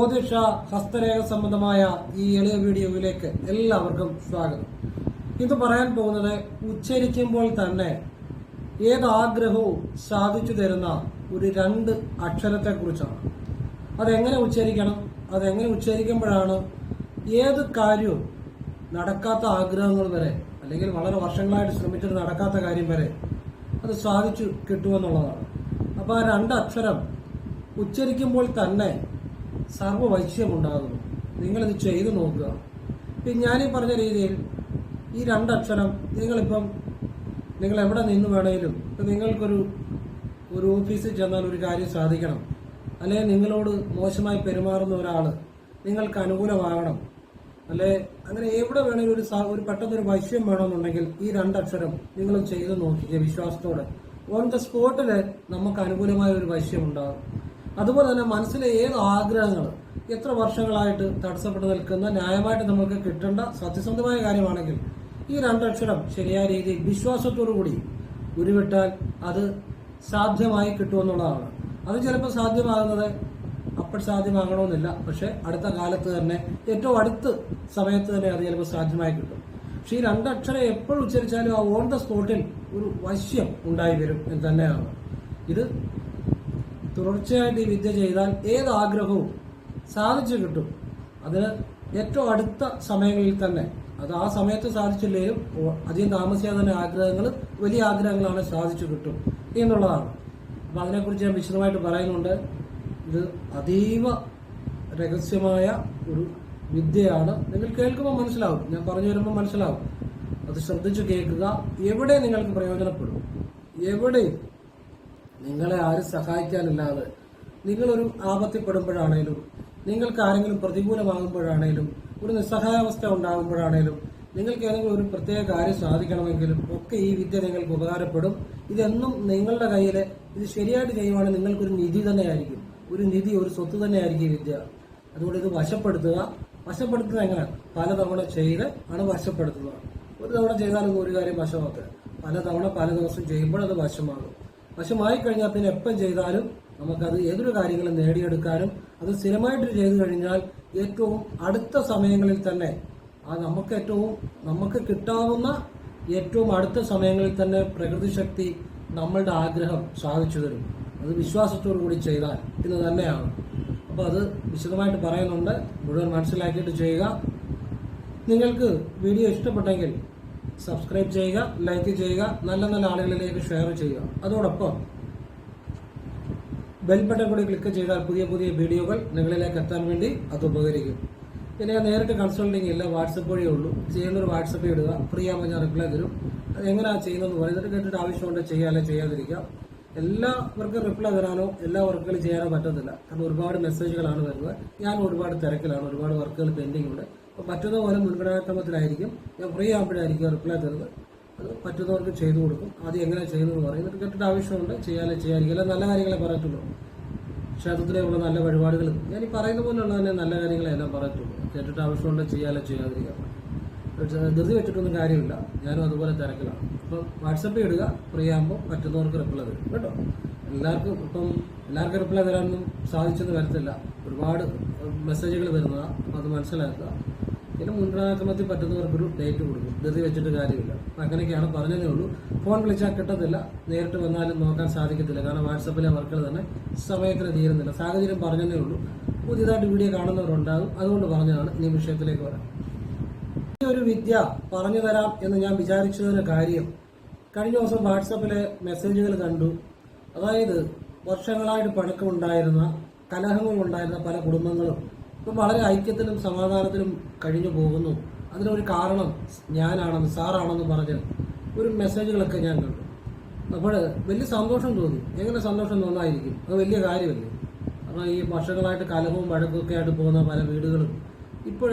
ജ്യോതിഷ ഹസ്തരേഖ സംബന്ധമായ ഈ എളിയ വീഡിയോയിലേക്ക് എല്ലാവർക്കും സ്വാഗതം. ഇത് പറയാൻ പോകുന്നത് ഉച്ചരിക്കുമ്പോൾ തന്നെ ഏത് ആഗ്രഹവും സാധിച്ചു തരുന്ന ഒരു രണ്ട് അക്ഷരത്തെ കുറിച്ചാണ് അതെങ്ങനെ ഉച്ചരിക്കണം? അതെങ്ങനെ ഉച്ചരിക്കുമ്പോഴാണ് ഏത് കാര്യവും നടക്കാത്ത ആഗ്രഹങ്ങൾ വരെ അല്ലെങ്കിൽ വളരെ വർഷങ്ങളായിട്ട് ശ്രമിച്ചിട്ട് നടക്കാത്ത കാര്യം വരെ അത് സാധിച്ചു കിട്ടുമെന്നുള്ളതാണ്. അപ്പോൾ ആ രണ്ട് അക്ഷരം ഉച്ചരിക്കുമ്പോൾ തന്നെ സർവവൈശ്യമുണ്ടാകുന്നു നിങ്ങളിത് ചെയ്തു നോക്കുക. ഇപ്പം ഞാനീ പറഞ്ഞ രീതിയിൽ ഈ രണ്ടക്ഷരം നിങ്ങളിപ്പം നിങ്ങൾ എവിടെ നിന്ന് വേണേലും ഇപ്പം നിങ്ങൾക്കൊരു ഒരു ഓഫീസിൽ ചെന്നാൽ ഒരു കാര്യം സാധിക്കണം. അല്ലെങ്കിൽ നിങ്ങളോട് മോശമായി പെരുമാറുന്ന ഒരാൾ നിങ്ങൾക്ക് അനുകൂലമാകണം. അല്ലെ? അങ്ങനെ എവിടെ വേണേലും ഒരു ഒരു പെട്ടെന്നൊരു വൈശ്യം വേണമെന്നുണ്ടെങ്കിൽ ഈ രണ്ടക്ഷരം നിങ്ങൾ ചെയ്ത് നോക്കിക്കുക വിശ്വാസത്തോടെ. ഓൺ ദ സ്പോട്ടിൽ നമുക്ക് അനുകൂലമായ ഒരു വൈശ്യം ഉണ്ടാകും അതുപോലെ തന്നെ മനസ്സിലെ ഏത് ആഗ്രഹങ്ങൾ എത്ര വർഷങ്ങളായിട്ട് തടസ്സപ്പെട്ട് നിൽക്കുന്ന ന്യായമായിട്ട് നമുക്ക് കിട്ടേണ്ട സത്യസന്ധമായ കാര്യമാണെങ്കിൽ ഈ രണ്ടക്ഷരം ശരിയായ രീതിയിൽ വിശ്വാസത്തോടു കൂടി ഉരുവിട്ടാൽ അത് സാധ്യമായി കിട്ടുമെന്നുള്ളതാണ് അത് ചിലപ്പോൾ സാധ്യമാകുന്നത് അപ്പോൾ സാധ്യമാകണമെന്നില്ല. പക്ഷെ അടുത്ത കാലത്ത് തന്നെ ഏറ്റവും അടുത്ത് സമയത്ത് തന്നെ അത് ചിലപ്പോൾ സാധ്യമായി കിട്ടും. പക്ഷെ ഈ രണ്ടക്ഷരം എപ്പോഴും ഉച്ചരിച്ചാലും ആ ഓൺ ദ സ്പോട്ടിൽ ഒരു വശ്യം ഉണ്ടായി വരും എന്ന് തന്നെയാണ്. ഇത് തുടർച്ചയായിട്ട് ഈ വിദ്യ ചെയ്താൽ ഏത് ആഗ്രഹവും സാധിച്ചു കിട്ടും. അത് ഏറ്റവും അടുത്ത സമയങ്ങളിൽ തന്നെ. അത് ആ സമയത്ത് സാധിച്ചില്ലെങ്കിലും അധികം താമസിയാതെ തന്നെ ആഗ്രഹങ്ങൾ വലിയ ആഗ്രഹങ്ങളാണ് സാധിച്ചു കിട്ടും എന്നുള്ളതാണ്. അപ്പം അതിനെക്കുറിച്ച് ഞാൻ വിശദമായിട്ട് പറയുന്നുണ്ട്. ഇത് അതീവ രഹസ്യമായ ഒരു വിദ്യയാണ്. നിങ്ങൾ കേൾക്കുമ്പോൾ മനസ്സിലാവും. ഞാൻ പറഞ്ഞു വരുമ്പോൾ മനസ്സിലാവും. അത് ശ്രദ്ധിച്ചു കേൾക്കുക. എവിടെ നിങ്ങൾക്ക് പ്രയോജനപ്പെടും? എവിടെയും നിങ്ങളെ ആരും സഹായിക്കാനില്ലാതെ നിങ്ങളൊരു ആപത്തിപ്പെടുമ്പോഴാണേലും നിങ്ങൾക്ക് ആരെങ്കിലും പ്രതികൂലമാകുമ്പോഴാണേലും ഒരു നിസ്സഹായാവസ്ഥ ഉണ്ടാകുമ്പോഴാണേലും നിങ്ങൾക്ക് ഏതെങ്കിലും ഒരു പ്രത്യേക കാര്യം സാധിക്കണമെങ്കിലും ഒക്കെ ഈ വിദ്യ നിങ്ങൾക്ക് ഉപകാരപ്പെടും. ഇതെന്നും നിങ്ങളുടെ കയ്യിൽ ഇത് ശരിയായിട്ട് ചെയ്യുവാണെങ്കിൽ നിങ്ങൾക്കൊരു നിധി തന്നെയായിരിക്കും. ഒരു നിധി ഒരു സ്വത്ത് തന്നെയായിരിക്കും ഈ വിദ്യ. അതുകൊണ്ട് ഇത് വശപ്പെടുത്തുക. വശപ്പെടുത്തുന്നത് എങ്ങനെ? പലതവണ ചെയ്ത് ആണ് വശപ്പെടുത്തുന്നത്. ഒരു തവണ ചെയ്താലൊന്നും ഒരു കാര്യം വശമാക്കുക പലതവണ പല ദിവസം ചെയ്യുമ്പോൾ അത് വശമാകും. വശമായി കഴിഞ്ഞാൽ പിന്നെ എപ്പം ചെയ്താലും നമുക്കത് ഏതൊരു കാര്യങ്ങളും നേടിയെടുക്കാനും അത് സ്ഥിരമായിട്ട് ചെയ്തു കഴിഞ്ഞാൽ ഏറ്റവും അടുത്ത സമയങ്ങളിൽ തന്നെ ആ നമുക്ക് ഏറ്റവും നമുക്ക് കിട്ടാവുന്ന ഏറ്റവും അടുത്ത സമയങ്ങളിൽ തന്നെ പ്രകൃതി ശക്തി നമ്മളുടെ ആഗ്രഹം സാധിച്ചു തരും. അത് വിശ്വാസത്തോടു കൂടി ചെയ്താൽ എന്ന് തന്നെയാണ്. അപ്പോൾ അത് വിശദമായിട്ട് പറയുന്നുണ്ട്. മുഴുവൻ മനസ്സിലാക്കിയിട്ട് ചെയ്യുക. നിങ്ങൾക്ക് വീഡിയോ ഇഷ്ടപ്പെട്ടെങ്കിൽ സബ്സ്ക്രൈബ് ചെയ്യുക ലൈക്ക് ചെയ്യുക നല്ല നല്ല ആളുകളിലേക്ക് ഷെയർ ചെയ്യുക. അതോടൊപ്പം ബെൽ ബട്ടൺ കൂടി ക്ലിക്ക് ചെയ്താൽ പുതിയ പുതിയ വീഡിയോകൾ നിങ്ങളിലേക്ക് എത്താൻ വേണ്ടി അത് ഉപകരിക്കും. പിന്നെ ഞാൻ നേരിട്ട് കൺസൾട്ടിങ് ഇല്ല വാട്സപ്പ് വഴിയേ ഉള്ളൂ. ചെയ്യുന്നൊരു വാട്സപ്പ് ഇടുക ഫ്രീ ആകുമ്പോൾ ഞാൻ റിപ്ലൈ തരും. അത് എങ്ങനെയാണ് ചെയ്യുന്നതെന്ന് പറയുന്നത് കേട്ടിട്ട് ആവശ്യമുണ്ട് ചെയ്യാല്ലേ ചെയ്യാതിരിക്കാം എല്ലാവർക്കും റിപ്ലൈ തരാനോ എല്ലാ വർക്കുകളും ചെയ്യാനോ പറ്റത്തില്ല. കാരണം ഒരുപാട് മെസ്സേജുകളാണ് വരുന്നത്. ഞാൻ ഒരുപാട് തിരക്കിലാണ് ഒരുപാട് വർക്കുകൾ പെൻഡിംഗ് ഉണ്ട്. പറ്റുന്ന പോലെ മുൻഗണനാക്രമത്തിലായിരിക്കും. ഞാൻ ഫ്രീ ആകുമ്പോഴായിരിക്കും റിപ്ലൈ തരുന്നത്. അത് പറ്റുന്നവർക്ക് ചെയ്തു കൊടുക്കും. ആദ്യം എങ്ങനെ ചെയ്യുന്നത് പറയും. എന്നിട്ട് കേട്ടിട്ട് ആവശ്യമുണ്ട് ചെയ്യാനേ ചെയ്യാതിരിക്കും നല്ല കാര്യങ്ങളെ പറയത്തുള്ളൂ. ക്ഷേത്രത്തിലേക്കുള്ള നല്ല വഴിപാടുകൾ. ഞാൻ ഈ പറയുന്ന പോലെയുള്ള തന്നെ നല്ല കാര്യങ്ങളെ എല്ലാം പറയത്തുള്ളൂ. കേട്ടിട്ട് ആവശ്യമുണ്ട് ചെയ്യാനേ ചെയ്യാതിരിക്കാം. ധൃതി വെച്ചിട്ടൊന്നും കാര്യമില്ല. ഞാനും അതുപോലെ തിരക്കിലാണ്. അപ്പം വാട്സപ്പിൽ ഇടുക ഫ്രീ ആകുമ്പോൾ പറ്റുന്നവർക്ക് റിപ്ലൈ തരും. കേട്ടോ? എല്ലാവർക്കും ഇപ്പം എല്ലാവർക്കും റിപ്ലൈ തരാനൊന്നും സാധിച്ചെന്ന് വരത്തില്ല. ഒരുപാട് മെസ്സേജുകൾ വരുന്നതാണ് അത് മനസ്സിലാക്കുക. പിന്നെ മുൻഗണനാക്രമത്തിൽ പറ്റുന്നവർക്കൊരു ഡേറ്റ് കൊടുക്കും. ധൃതി വെച്ചിട്ട് കാര്യമില്ല. അങ്ങനെയൊക്കെയാണ് പറഞ്ഞതേ ഉള്ളൂ. ഫോൺ വിളിച്ചാൽ കിട്ടത്തില്ല. നേരിട്ട് വന്നാലും നോക്കാൻ സാധിക്കത്തില്ല. കാരണം വാട്സപ്പിലെ വർക്കുകൾ തന്നെ സമയത്തിന് തീരുന്നില്ല. സാഹചര്യം പറഞ്ഞതേ ഉള്ളൂ. പുതിയതായിട്ട് വീഡിയോ കാണുന്നവരുണ്ടാകും. അതുകൊണ്ട് പറഞ്ഞതാണ്. ഇനി വിഷയത്തിലേക്ക് വരാം. ഈ ഒരു വിദ്യ പറഞ്ഞു തരാം എന്ന് ഞാൻ വിചാരിച്ചതിന് കാര്യം കഴിഞ്ഞ ദിവസം വാട്സപ്പിലെ മെസ്സേജുകൾ കണ്ടു. അതായത് വർഷങ്ങളായിട്ട് പഴക്കമുണ്ടായിരുന്ന കലഹങ്ങളുണ്ടായിരുന്ന പല കുടുംബങ്ങളും ഇപ്പം വളരെ ഐക്യത്തിലും സമാധാനത്തിലും കഴിഞ്ഞു പോകുന്നു. അതിനൊരു കാരണം ഞാനാണെന്ന് സാറാണെന്ന് പറഞ്ഞ് ഒരു മെസ്സേജുകളൊക്കെ ഞാൻ കണ്ടു. അപ്പോൾ വലിയ സന്തോഷം തോന്നി. എങ്ങനെ സന്തോഷം തോന്നായിരിക്കും അത് വലിയ കാര്യമല്ലേ? കാരണം ഈ വർഷങ്ങളായിട്ട് കലവും വഴക്കും ഒക്കെ ആയിട്ട് പോകുന്ന പല വീടുകളും. ഇപ്പോൾ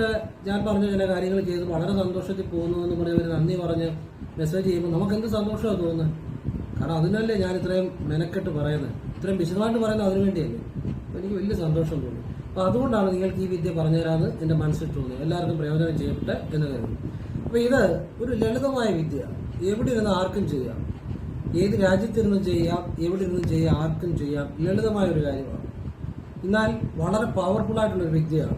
ഞാൻ പറഞ്ഞ ചില കാര്യങ്ങൾ ചെയ്ത് വളരെ സന്തോഷത്തിൽ പോകുന്നു എന്ന് പറഞ്ഞ് നന്ദി പറഞ്ഞ് മെസ്സേജ് ചെയ്യുമ്പോൾ നമുക്ക് എന്ത് സന്തോഷമാണ് തോന്നുന്നത്? കാരണം അതിനല്ലേ ഞാൻ ഇത്രയും മെനക്കെട്ട് പറയുന്നത്. ഇത്രയും വിശദമായിട്ട് പറയുന്നത് അതിനു വേണ്ടിയല്ലേ എനിക്ക് വലിയ സന്തോഷം തോന്നി. അപ്പോൾ അതുകൊണ്ടാണ് നിങ്ങൾക്ക് ഈ വിദ്യ പറഞ്ഞു തരാമെന്ന് എന്റെ മനസ്സിൽ തോന്നിയത്. എല്ലാവർക്കും പ്രയോജനം ചെയ്യട്ടെ എന്ന് കരുതി അപ്പോൾ ഇത് ഒരു ലളിതമായ വിദ്യ. എവിടെ ഇരുന്ന് ആർക്കും ചെയ്യാം. ഏത് രാജ്യത്തിരുന്നും ചെയ്യാം എവിടെ ഇരുന്നും ചെയ്യാം ആർക്കും ചെയ്യാം ലളിതമായ ഒരു കാര്യമാണ്. എന്നാൽ വളരെ പവർഫുൾ ആയിട്ടുള്ള ഒരു വിദ്യയാണ്.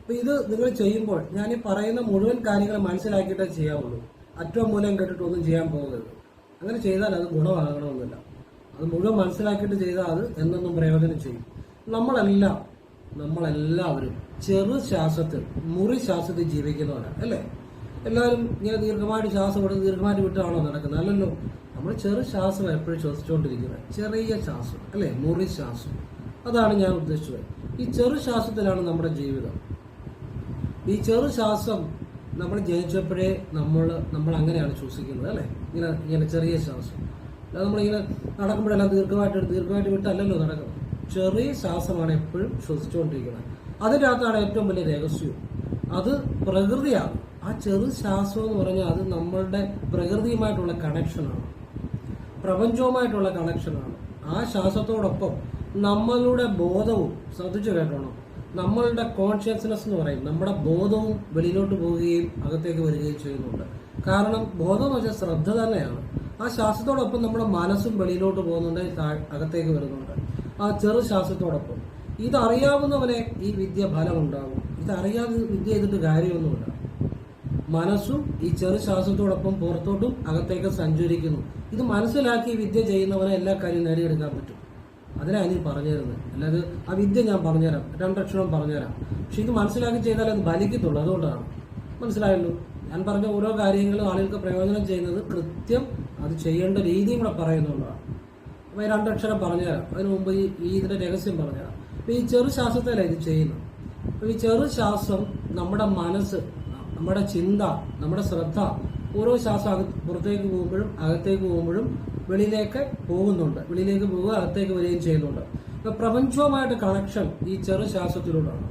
അപ്പോൾ ഇത് നിങ്ങൾ ചെയ്യുമ്പോൾ ഞാൻ ഈ പറയുന്ന മുഴുവൻ കാര്യങ്ങൾ മനസ്സിലാക്കിയിട്ടേ ചെയ്യാവുള്ളൂ. അറ്റവും മൂലം കേട്ടിട്ടൊന്നും ചെയ്യാൻ പോകരുത്. അങ്ങനെ ചെയ്താൽ അത് ഗുണമാകണമെന്നില്ല. അത് മുഴുവൻ മനസ്സിലാക്കിയിട്ട് ചെയ്താൽ അത് എന്നൊന്നും പ്രയോജനം ചെയ്യും. നമ്മളെല്ലാം നമ്മളെല്ലാവരും ചെറു ശ്വാസത്തിൽ മുറി ശ്വാസത്തിൽ ജീവിക്കുന്നവരാണ് അല്ലേ? എല്ലാവരും ഇങ്ങനെ ദീർഘമായിട്ട് ശ്വാസം എടുത്ത് ദീർഘമായിട്ട് വിട്ടാണോ നടക്കുന്നത്? അല്ലല്ലോ. നമ്മൾ ചെറു ശ്വാസം എപ്പോഴും ശ്വസിച്ചുകൊണ്ടിരിക്കുന്നത്. ചെറിയ ശ്വാസം അല്ലേ? മുറി ശ്വാസം. അതാണ് ഞാൻ ഉദ്ദേശിച്ചത്. ഈ ചെറു ശ്വാസത്തിലാണ് നമ്മുടെ ജീവിതം. ഈ ചെറു ശ്വാസം നമ്മൾ ജനിച്ചപ്പോഴേ നമ്മൾ നമ്മൾ അങ്ങനെയാണ് ശ്വസിക്കുന്നത് അല്ലേ? ഇങ്ങനെ ഇങ്ങനെ ചെറിയ ശ്വാസം. അല്ലാതെ നമ്മളിങ്ങനെ നടക്കുമ്പോഴെല്ലാം ദീർഘമായിട്ട് ദീർഘമായിട്ട് വിട്ടല്ലല്ലോ നടക്കുന്നത്. ചെറിയ ശ്വാസമാണ് എപ്പോഴും ശ്വസിച്ചുകൊണ്ടിരിക്കുന്നത്. അതിന്റെ അകത്താണ് ഏറ്റവും വലിയ രഹസ്യവും അത് പ്രകൃതിയാണ്. ആ ചെറു ശ്വാസം എന്ന് പറഞ്ഞാൽ അത് നമ്മളുടെ പ്രകൃതിയുമായിട്ടുള്ള കണക്ഷനാണ് പ്രപഞ്ചവുമായിട്ടുള്ള കണക്ഷനാണ് ആ ശ്വാസത്തോടൊപ്പം നമ്മളുടെ ബോധവും ശ്രദ്ധിച്ചു കേട്ടോണം. നമ്മളുടെ കോൺഷ്യസ്നെസ് എന്ന് പറയും. നമ്മുടെ ബോധവും വെളിയിലോട്ട് പോവുകയും അകത്തേക്ക് വരികയും ചെയ്യുന്നുണ്ട്. കാരണം ബോധം എന്ന് വെച്ചാൽ ശ്രദ്ധ തന്നെയാണ്. ആ ശ്വാസത്തോടൊപ്പം നമ്മുടെ മനസ്സും വെളിയിലോട്ട് പോകുന്നുണ്ട് അകത്തേക്ക് വരുന്നുണ്ട്. ആ ചെറു ശ്വാസത്തോടൊപ്പം. ഇതറിയാവുന്നവനെ ഈ വിദ്യ ഫലമുണ്ടാകും. ഇതറിയാതെ വിദ്യ ചെയ്തിട്ട് കാര്യമൊന്നുമില്ല. മനസ്സും ഈ ചെറു ശ്വാസത്തോടൊപ്പം പുറത്തോട്ടും അകത്തേക്ക് സഞ്ചരിക്കുന്നു. ഇത് മനസ്സിലാക്കി വിദ്യ ചെയ്യുന്നവനെ എല്ലാ കാര്യവും നേടിയെടുക്കാൻ പറ്റും. അതിനാണ് പറഞ്ഞു തരുന്നത് അല്ലാതെ ആ വിദ്യ ഞാൻ പറഞ്ഞുതരാം. രണ്ടക്ഷരം പറഞ്ഞുതരാം. പക്ഷെ ഇത് മനസ്സിലാക്കി ചെയ്താൽ അത് ഫലിക്കത്തുള്ളൂ. അതുകൊണ്ടാണ്. മനസ്സിലായല്ലോ? ഞാൻ പറഞ്ഞ ഓരോ കാര്യങ്ങളും ആളുകൾക്ക് പ്രയോജനം ചെയ്യുന്നത് കൃത്യം അത് ചെയ്യേണ്ട രീതിയും കൂടെ പറയുന്നുള്ളതാണ്. രണ്ടക്ഷരം പറഞ്ഞുതരാം. അതിന് മുമ്പ് ഈ ഇതിന്റെ രഹസ്യം പറഞ്ഞുതരാം. അപ്പോൾ ഈ ചെറു ശ്വാസത്തിലാണ് ഇത് ചെയ്യുന്നത്? അപ്പോൾ ഈ ചെറു ശ്വാസം നമ്മുടെ മനസ്സ് നമ്മുടെ ചിന്ത നമ്മുടെ ശ്രദ്ധ ഓരോ ശ്വാസം പുറത്തേക്ക് പോകുമ്പോഴും അകത്തേക്ക് പോകുമ്പോഴും വെളിയിലേക്ക് പോകുന്നുണ്ട്. വെളിയിലേക്ക് പോവുക അകത്തേക്ക് വരികയും ചെയ്യുന്നുണ്ട്. അപ്പോൾ പ്രപഞ്ചവുമായിട്ട് കണക്ഷൻ ഈ ചെറു ശ്വാസത്തിലൂടെയാണ്.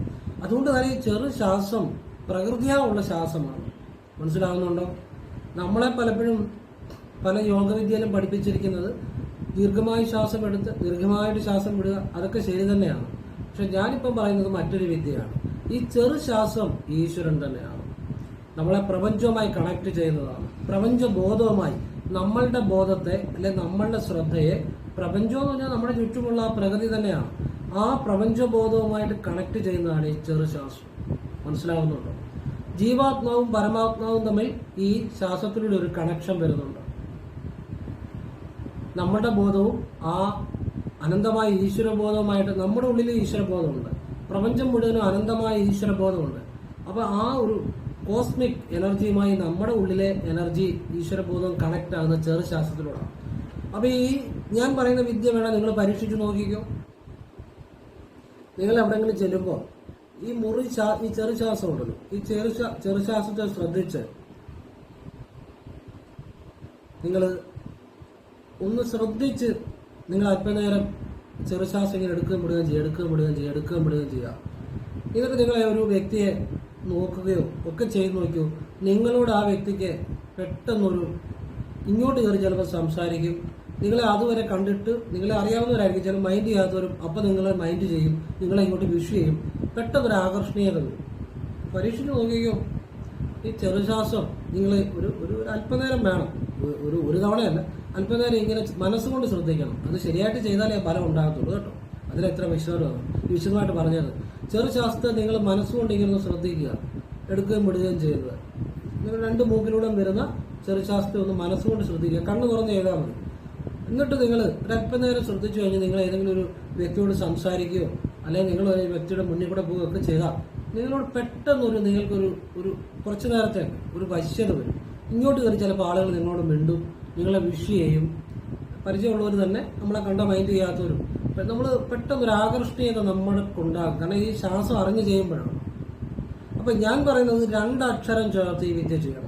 അതുകൊണ്ട് തന്നെ ഈ ചെറു ശ്വാസം പ്രകൃതിയാവുള്ള ശ്വാസമാണ്. മനസ്സിലാകുന്നുണ്ടോ നമ്മളെ പലപ്പോഴും പല യോഗവിദ്യയിലും പഠിപ്പിച്ചിരിക്കുന്നത് ദീർഘമായി ശ്വാസം എടുത്ത് ദീർഘമായിട്ട് ശ്വാസം വിടുക അതൊക്കെ ശരി തന്നെയാണ്. പക്ഷെ ഞാനിപ്പം പറയുന്നത് മറ്റൊരു വിദ്യയാണ്. ഈ ചെറു ശ്വാസം ഈശ്വരൻ തന്നെയാണ്. നമ്മളെ പ്രപഞ്ചവുമായി കണക്ട് ചെയ്യുന്നതാണ്. പ്രപഞ്ച ബോധവുമായി നമ്മളുടെ ബോധത്തെ അല്ലെ നമ്മളുടെ ശ്രദ്ധയെ പ്രപഞ്ചം എന്ന് പറഞ്ഞാൽ നമ്മുടെ ചുറ്റുമുള്ള ആ പ്രകൃതി തന്നെയാണ്. ആ പ്രപഞ്ചബോധവുമായിട്ട് കണക്ട് ചെയ്യുന്നതാണ് ഈ ചെറു ശ്വാസം. മനസ്സിലാവുന്നുണ്ടോ? ജീവാത്മാവും പരമാത്മാവും തമ്മിൽ ഈ ശ്വാസത്തിലൂടെ ഒരു കണക്ഷൻ വരുന്നുണ്ട്. നമ്മുടെ ബോധവും ആ അനന്തമായ ഈശ്വരബോധവുമായിട്ട് നമ്മുടെ ഉള്ളിൽ ഈശ്വരബോധമുണ്ട് പ്രപഞ്ചം മുഴുവനും അനന്തമായ ഈശ്വരബോധമുണ്ട് അപ്പോൾ ആ ഒരു കോസ്മിക് എനർജിയുമായി നമ്മുടെ ഉള്ളിലെ എനർജി ഈശ്വരബോധം കണക്ട് ആകുന്ന ചെറു ശാസ്ത്രത്തിലൂടെയാണ് അപ്പോൾ ഈ ഞാൻ പറയുന്ന വിദ്യ വേണം നിങ്ങൾ പരീക്ഷിച്ചു നോക്കിക്കോ. നിങ്ങൾ എവിടെങ്കിലും ചെല്ലുമ്പോൾ ഈ മുറി ഈ ചെറു ശ്വാസം ഉണ്ടല്ലോ. ഈ ചെറു ചെറു ശ്വാസത്തെ ശ്രദ്ധിച്ച് നിങ്ങൾ ഒന്ന് ശ്രദ്ധിച്ച് നിങ്ങൾ അല്പനേരം ചെറുശ്വാസം ഇങ്ങനെ എടുക്കുകയും വിടുകയും ചെയ്യുക എടുക്കുകയും വിടുകയും ചെയ്യുക എടുക്കുകയും വിടുകയും ചെയ്യുക. എന്നിട്ട് നിങ്ങളെ ഒരു വ്യക്തിയെ നോക്കുകയോ ഒക്കെ ചെയ്ത് നോക്കിയോ നിങ്ങളോട് ആ വ്യക്തിക്ക് പെട്ടെന്നൊരു ഇങ്ങോട്ട് കയറി ചിലപ്പോൾ സംസാരിക്കും. നിങ്ങളെ അതുവരെ കണ്ടിട്ട് നിങ്ങളെ അറിയാവുന്നവരായിരിക്കും. ചില മൈൻഡ് ചെയ്യാത്തവരും അപ്പം നിങ്ങളെ മൈൻഡ് ചെയ്യും നിങ്ങളെ ഇങ്ങോട്ട് വിഷ് ചെയ്യും. പെട്ടെന്നൊരു ആകർഷണീയത വരും. പരീക്ഷിച്ച് നോക്കിക്കോ. ഈ ചെറുശ്വാസം നിങ്ങൾ ഒരു ഒരു അല്പനേരം വേണം. ഒരു ഒരു തവണയല്ല. അല്പനേരം ഇങ്ങനെ മനസ്സുകൊണ്ട് ശ്രദ്ധിക്കണം. അത് ശരിയായിട്ട് ചെയ്താലേ ഫലം ഉണ്ടാകത്തുള്ളൂ കേട്ടോ. അതിലെത്ര വിശദമാണ് വിശദമായിട്ട് പറഞ്ഞത്. ചെറു ശാസ്ത്രം നിങ്ങൾ മനസ്സുകൊണ്ട് ഇങ്ങനെ ശ്രദ്ധിക്കുക. എടുക്കുകയും വിടുകയും ചെയ്യുന്നത് നിങ്ങൾ രണ്ട് മൂക്കിലൂടെ വരുന്ന ചെറു ശാസ്ത്രം ഒന്ന് മനസ്സുകൊണ്ട് ശ്രദ്ധിക്കുക. കണ്ണു തുറന്ന് ചെയ്താൽ മതി. എന്നിട്ട് നിങ്ങൾ ഒരല്പനേരം ശ്രദ്ധിച്ചു കഴിഞ്ഞാൽ നിങ്ങൾ ഏതെങ്കിലും ഒരു വ്യക്തിയോട് സംസാരിക്കുകയോ അല്ലെങ്കിൽ നിങ്ങൾ ഒരു വ്യക്തിയുടെ മുന്നിൽ കൂടെ പോവുകയൊക്കെ ചെയ്താൽ നിങ്ങളോട് പെട്ടെന്നൊരു നിങ്ങൾക്കൊരു ഒരു കുറച്ചു നേരത്തേക്ക് ഒരു വശ്യത വരും. ഇങ്ങോട്ട് കയറി ചിലപ്പോൾ ആളുകൾ നിങ്ങളോട് മിണ്ടും. നിങ്ങളെ വിഷ് ചെയ്യും. പരിചയമുള്ളവർ തന്നെ നമ്മളെ കണ്ട മൈൻഡ് ചെയ്യാത്തവരും. നമ്മൾ പെട്ടെന്നൊരു ആകർഷണീയത നമ്മുടെ ഉണ്ടാകും കാരണം ഈ ശ്വാസം അറിഞ്ഞു ചെയ്യുമ്പോഴാണ്. അപ്പൊ ഞാൻ പറയുന്നത് രണ്ടക്ഷരം ചേർത്ത് ഈ വിദ്യ ചെയ്യണം.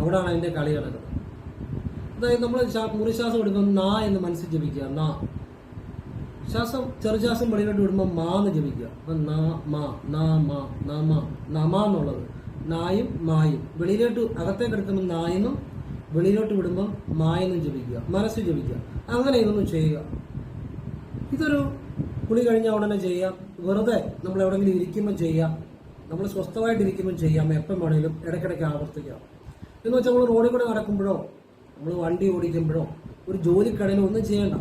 അവിടാണ് അതിന്റെ കളി കിടക്കുന്നത് അതായത് നമ്മൾ മുറിശ്വാസം എടുക്കുമ്പോൾ നാ എന്ന് മനസ്സിൽ ജപിക്കുക. നാ. ശ്വാസം ചെറുശ്വാസം വെളിയിലോട്ട് വിടുമ്പോൾ മാ എന്ന് ജപിക്കുക. അപ്പൊ നാ മാ നാ മാ നമ നമ എന്നുള്ളത്. നായും മായും. വെളിയിലോട്ട് അകത്തേക്ക് എടുക്കുമ്പോൾ നായെന്നും വെളിയിലോട്ട് വിടുമ്പോൾ മായെന്നും ജപിക്കുക മനസ്സ് ജപിക്കുക അങ്ങനെ ഇതൊന്നും ചെയ്യുക. ഇതൊരു കുളി കഴിഞ്ഞ ഉടനെ ചെയ്യാം വെറുതെ നമ്മൾ എവിടെങ്കിലും ഇരിക്കുമ്പോൾ ചെയ്യാം നമ്മൾ സ്വസ്ഥമായിട്ടിരിക്കുമ്പോൾ ചെയ്യാം എപ്പം വേണമെങ്കിലും ഇടയ്ക്കിടയ്ക്ക് ആവർത്തിക്കാം എന്ന് വെച്ചാൽ നമ്മൾ റോഡിൽ കൂടെ നടക്കുമ്പോഴോ നമ്മൾ വണ്ടി ഓടിക്കുമ്പോഴോ ഒരു ജോലിക്കടയിലോ ഒന്നും ചെയ്യണ്ട.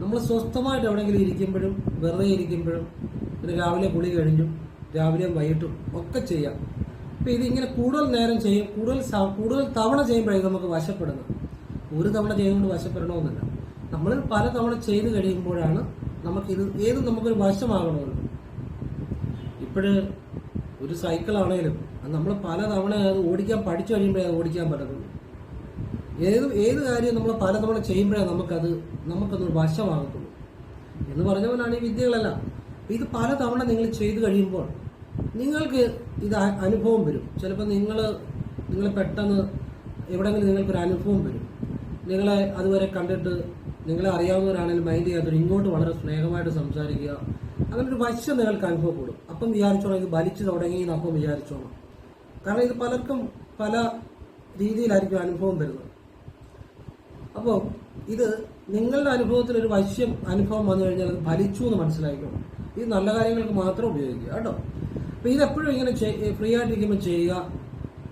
നമ്മൾ സ്വസ്ഥമായിട്ട് എവിടെയെങ്കിലും ഇരിക്കുമ്പോഴും വെറുതെ ഇരിക്കുമ്പോഴും പിന്നെ രാവിലെ കുളി കഴിഞ്ഞും രാവിലെയും വൈകിട്ടും ഒക്കെ ചെയ്യാം അപ്പം ഇതിങ്ങനെ കൂടുതൽ നേരം ചെയ്യും കൂടുതൽ കൂടുതൽ തവണ ചെയ്യുമ്പോഴേ നമുക്ക് വശപ്പെടുന്നു. ഒരു തവണ ചെയ്തുകൊണ്ട് വശപ്പെടണമെന്നില്ല. നമ്മൾ പല തവണ ചെയ്ത് കഴിയുമ്പോഴാണ് നമുക്കിത് ഏത് നമുക്കൊരു വശമാകണമല്ലോ ഇപ്പോഴ് ഒരു സൈക്കിളാണേലും അത് നമ്മൾ പല തവണ അത് ഓടിക്കാൻ പഠിച്ചു കഴിയുമ്പോഴേ അത് ഓടിക്കാൻ പറ്റത്തുള്ളൂ. ഏത് ഏത് കാര്യം നമ്മൾ പല തവണ ചെയ്യുമ്പോഴേ നമുക്കത് നമുക്കത് വശമാകത്തുള്ളൂ. എന്ന് പറഞ്ഞ ഈ വിദ്യകളെല്ലാം. ഇത് പല തവണ നിങ്ങൾ ചെയ്തു കഴിയുമ്പോൾ നിങ്ങൾക്ക് ഇത് അനുഭവം വരും. ചിലപ്പോൾ നിങ്ങൾ നിങ്ങൾ പെട്ടെന്ന് എവിടെയെങ്കിലും നിങ്ങൾക്കൊരു അനുഭവം വരും. നിങ്ങളെ അതുവരെ കണ്ടിട്ട് നിങ്ങളെ അറിയാവുന്നവരാണെങ്കിൽ മൈൻഡ് ചെയ്യാത്തൊരു ഇങ്ങോട്ട് വളരെ സ്നേഹമായിട്ട് സംസാരിക്കുക. അങ്ങനെ ഒരു വശം നിങ്ങൾക്ക് അനുഭവപ്പെടും. അപ്പം വിചാരിച്ചോണം ഇത് വലിച്ചു തുടങ്ങി അപ്പം വിചാരിച്ചോണം കാരണം ഇത് പലർക്കും പല രീതിയിലായിരിക്കും അനുഭവം വരുന്നത്. അപ്പോൾ ഇത് നിങ്ങളുടെ അനുഭവത്തിൽ ഒരു വശ്യം അനുഭവം വന്നു കഴിഞ്ഞാൽ അത് ഫലിച്ചു എന്ന് മനസ്സിലാക്കണം ഇത് നല്ല കാര്യങ്ങൾക്ക് മാത്രം ഉപയോഗിക്കുക കേട്ടോ. അപ്പോൾ ഇതെപ്പോഴും ഇങ്ങനെ ഫ്രീ ആയിട്ടിരിക്കുമ്പോൾ ചെയ്യുക.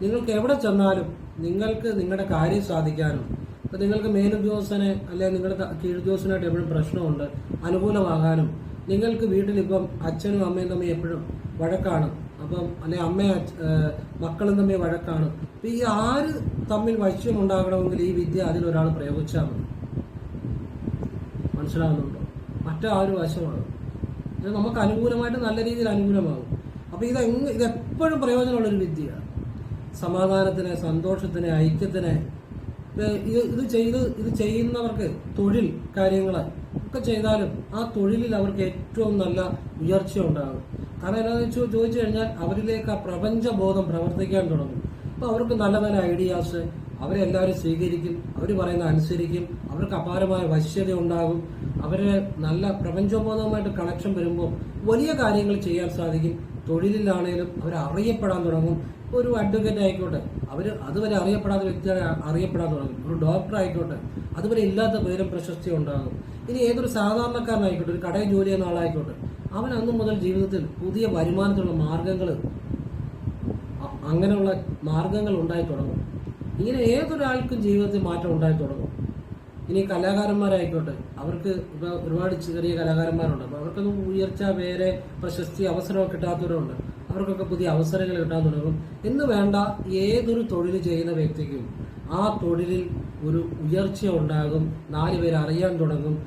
നിങ്ങൾക്ക് എവിടെ ചെന്നാലും നിങ്ങൾക്ക് നിങ്ങളുടെ കാര്യം സാധിക്കാനും ഇപ്പം നിങ്ങൾക്ക് മേലുദ്യോഗസ്ഥനെ അല്ലെങ്കിൽ നിങ്ങളുടെ കീഴുദ്യോഗസ്ഥനായിട്ട് എപ്പോഴും പ്രശ്നമുണ്ട് അനുകൂലമാകാനും നിങ്ങൾക്ക് വീട്ടിലിപ്പം അച്ഛനും അമ്മയും തമ്മിൽ എപ്പോഴും വഴക്കാണ് അപ്പം അല്ലെ അമ്മയും മക്കളും തമ്മിൽ വഴക്കാണ്. അപ്പം ഈ ആര് തമ്മിൽ വശ്യം ഉണ്ടാകണമെങ്കിൽ ഈ വിദ്യ അതിലൊരാൾ പ്രയോഗിച്ചാൽ മതി. മനസ്സിലാകുന്നുണ്ടോ മറ്റാരും വശമാണ് ഇത് നമുക്ക് അനുകൂലമായിട്ട് നല്ല രീതിയിൽ അനുകൂലമാകും. അപ്പോൾ ഇത് ഇതെപ്പോഴും പ്രയോജനമുള്ളൊരു വിദ്യയാണ്. സമാധാനത്തിന് സന്തോഷത്തിന് ഐക്യത്തിന് ഇത് ഇത് ചെയ്ത് ഇത് ചെയ്യുന്നവർക്ക് തൊഴിൽ കാര്യങ്ങൾ ഒക്കെ ചെയ്താലും ആ തൊഴിലിൽ അവർക്ക് ഏറ്റവും നല്ല ഉയർച്ച ഉണ്ടാകും. കാരണം എന്താണെന്ന് വെച്ചാൽ ചോദിച്ചു കഴിഞ്ഞാൽ അവരിലേക്ക് ആ പ്രപഞ്ചബോധം പ്രവർത്തിക്കാൻ തുടങ്ങും. അപ്പോൾ അവർക്ക് നല്ല നല്ല ഐഡിയാസ് അവരെല്ലാവരും സ്വീകരിക്കും അവർ പറയുന്ന അനുസരിക്കും അവർക്ക് അപാരമായ വശ്യത ഉണ്ടാകും. അവരെ നല്ല പ്രപഞ്ചബോധവുമായിട്ട് കണക്ഷൻ വരുമ്പോൾ വലിയ കാര്യങ്ങൾ ചെയ്യാൻ സാധിക്കും. തൊഴിലിലാണേലും അവർ അറിയപ്പെടാൻ തുടങ്ങും. ഒരു അഡ്വക്കേറ്റ് ആയിക്കോട്ടെ അവർ അതുവരെ അറിയപ്പെടാത്ത വ്യക്തികളെ അറിയപ്പെടാൻ തുടങ്ങും. ഒരു ഡോക്ടർ ആയിക്കോട്ടെ അതുവരെ ഇല്ലാത്ത പേരും പ്രശസ്തി ഉണ്ടാകും. ഇനി ഏതൊരു സാധാരണക്കാരനായിക്കോട്ടെ ഒരു കടയിൽ ജോലി ചെയ്യുന്ന ആളായിക്കോട്ടെ അവൻ അന്ന് മുതൽ ജീവിതത്തിൽ പുതിയ വരുമാനത്തിനുള്ള മാർഗങ്ങൾ അങ്ങനെയുള്ള മാർഗങ്ങൾ ഉണ്ടായി തുടങ്ങും. ഇങ്ങനെ ഏതൊരാൾക്കും ജീവിതത്തിൽ മാറ്റം ഉണ്ടായി തുടങ്ങും. ഇനി കലാകാരന്മാരായിക്കോട്ടെ. അവർക്ക് ഇപ്പൊ ഒരുപാട് ചെറിയ കലാകാരന്മാരുണ്ട്. അപ്പൊ അവർക്കൊന്നും ഉയർച്ച വേറെ പ്രശസ്തി അവസരമൊക്കെ കിട്ടാത്തവരുണ്ട്. അവർക്കൊക്കെ പുതിയ അവസരങ്ങൾ കിട്ടാൻ തുടങ്ങും. എന്ന് വേണ്ട ഏതൊരു തൊഴിൽ ചെയ്യുന്ന വ്യക്തിക്കും ആ തൊഴിലിൽ ഒരു ഉയർച്ച ഉണ്ടാകും. നാല് പേര് അറിയാൻ തുടങ്ങും.